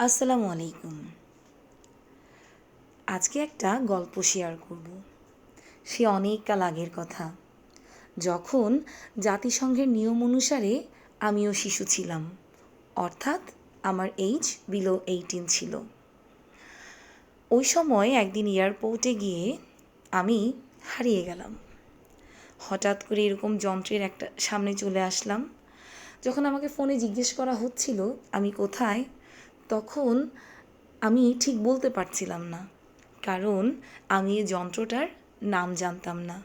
আসসালামু আলাইকুম। আজকে একটা গল্প শেয়ার করব। সে অনেক কাল আগের কথা। যখন জাতিসংঘের নিয়ম অনুসারে আমিও শিশু ছিলাম, অর্থাৎ আমার এইজ বিলো এইটিন ছিল। ওই সময় একদিন এয়ারপোর্টে গিয়ে আমি হারিয়ে গেলাম। হঠাৎ করে এরকম যন্ত্রের একটা সামনে চলে আসলাম। যখন আমাকে ফোনে জিজ্ঞেস করা হচ্ছিল, আমি কোথায়? তখন আমি ঠিক বলতে পারছিলাম না। কারণ আমি এই যন্ত্রটার নাম জানতাম না।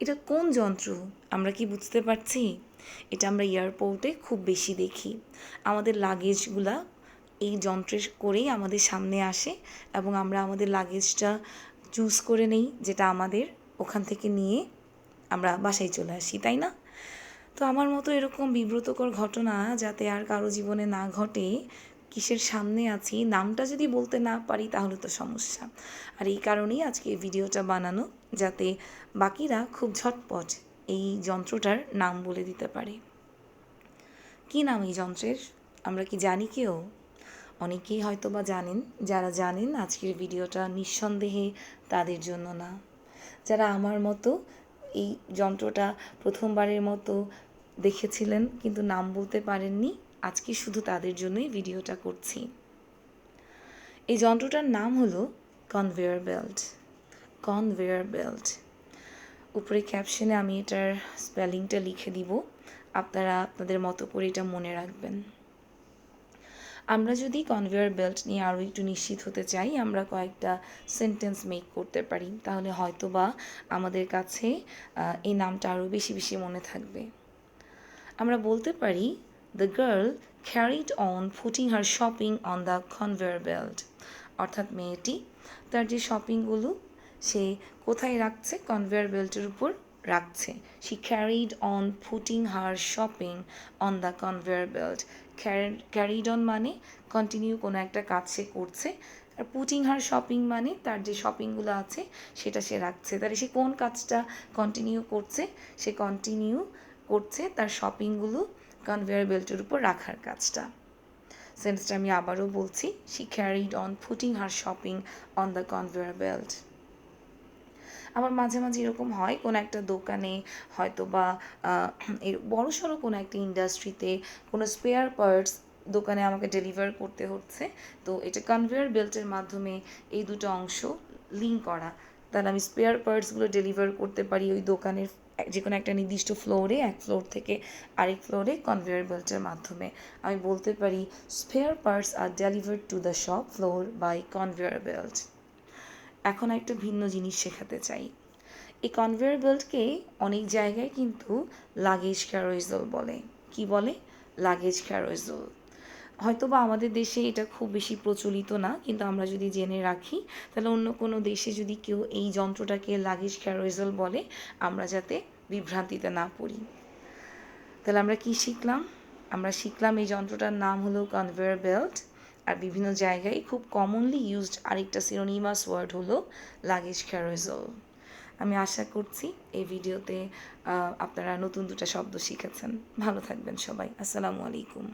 এটা কোন যন্ত্র? আমরা কি বুঝতে পারছি? এটা আমরা এয়ারপোর্টে খুব বেশি দেখি। আমাদের লাগেজগুলা এই যন্ত্রে করেই আমাদের সামনে আসে এবং আমরা আমাদের লাগেজটা চুজ করে নেই, যেটা আমাদের ওখান থেকে নিয়ে আমরা বাসায় চলে আসি, তাই না? তো আমার মতো এরকম বিব্রতকর ঘটনা যাতে আর কারও জীবনে না ঘটে কিসের সামনে আছি, নামটা যদি বলতে না পারি তাহলে তো সমস্যা। আর এই কারণেই আজকে ভিডিওটা বানানো, যাতে বাকিরা খুব ঝটপট এই যন্ত্রটার নাম বলে দিতে পারে। কি নাম এই যন্ত্রের? আমরা কি জানি কেউ? অনেকেই হয়তো বা জানেন, যারা জানেন আজকের ভিডিওটা নিঃসন্দেহে তাদের জন্য না। যারা আমার মতো এই যন্ত্রটা প্রথমবারের মতো দেখেছিলেন কিন্তু নাম বলতে পারেননি আজকে শুধু তাদের জন্যই ভিডিওটা করছি। এই যন্ত্রটার নাম হলো কনভেয়ার বেল্ট কনভেয়ার বেল্ট উপরে ক্যাপশনে আমি এটার স্পেলিংটা লিখে দিব। আপনারা, আপনাদের মতো করে এটা মনে রাখবেন। আমরা যদি কনভেয়ার বেল্ট নিয়ে আরও একটু নিশ্চিত হতে চাই, আমরা কয়েকটা সেন্টেন্স মেক করতে পারি। তাহলে হয়তো বা আমাদের কাছে এই নামটা আরও বেশি বেশি মনে থাকবে। আমরা বলতে পারি the girl carried on putting her shopping on the conveyor belt অর্থাৎ মেয়েটি তার যে শপিংগুলো সে কোথায় রাখছে কনভেয়ার বেল্টের উপর রাখছে she carried on putting her shopping on the conveyor belt carried on মানে কন্টিনিউ কোনো একটা কাজ সে করছে, আর পুটিং হার শপিং মানে তার যে শপিংগুলো আছে সেটা সে রাখছে। তাহলে সে কোন কাজটা কন্টিনিউ করছে? সে কন্টিনিউ করছে তার শপিংগুলো কনভেয়ার বেল্টের উপর রাখার কাজটা। সেন্সটা আমি আবারও বলছি she carried on putting her shopping on the conveyor belt আবার মাঝে মাঝে এরকম হয়, কোনো একটা দোকানে হয়তো বা বড় সড়ো কোনো একটা ইন্ডাস্ট্রিতে কোনো স্পেয়ার পার্টস দোকানে আমাকে ডেলিভার করতে হচ্ছে। তো এটা কনভেয়ার বেল্টের মাধ্যমে এই দুটো অংশ লিঙ্ক করা। তাহলে আমি স্পেয়ার পার্টসগুলো ডেলিভার করতে পারি ওই দোকানের যে কোনো একটা নির্দিষ্ট ফ্লোরে এক ফ্লোর থেকে আরেক ফ্লোরে কনভেয়ার বেল্টের মাধ্যমে। আমি বলতে পারি spare parts are deliver to the shop floor by conveyor belt এখন একটা ভিন্ন জিনিস শেখাতে চাই। এই কনভেয়ার বেল্টকে অনেক জায়গায় কিন্তু লাগেজ ক্যারোইজল বলে। কি বলে? লাগেজ ক্যারোইজল হয়তো বা আমাদের দেশে এটা খুব বেশি প্রচলিত না, কিন্তু আমরা যদি জেনে রাখি, তাহলে অন্য কোনো দেশে যদি কেউ এই যন্ত্রটাকে লাগেজ ক্যারোইজল বলে, আমরা যাতে বিভ্রান্তিতে না পড়ি। তাহলে আমরা কি শিখলাম? আমরা শিখলাম এই যন্ত্রটার নাম হলো কনভেয়ার বেল্ট আর বিভিন্ন জায়গায় খুব কমনলি ইউজড আরেকটা সিরোনিমাস ওয়ার্ড হলো লাগেজ ক্যারোজল আমি আশা করছি এই ভিডিওতে আপনারা নতুন দুটা শব্দ শিখেছেন। ভালো থাকবেন সবাই। আসসালামু আলাইকুম।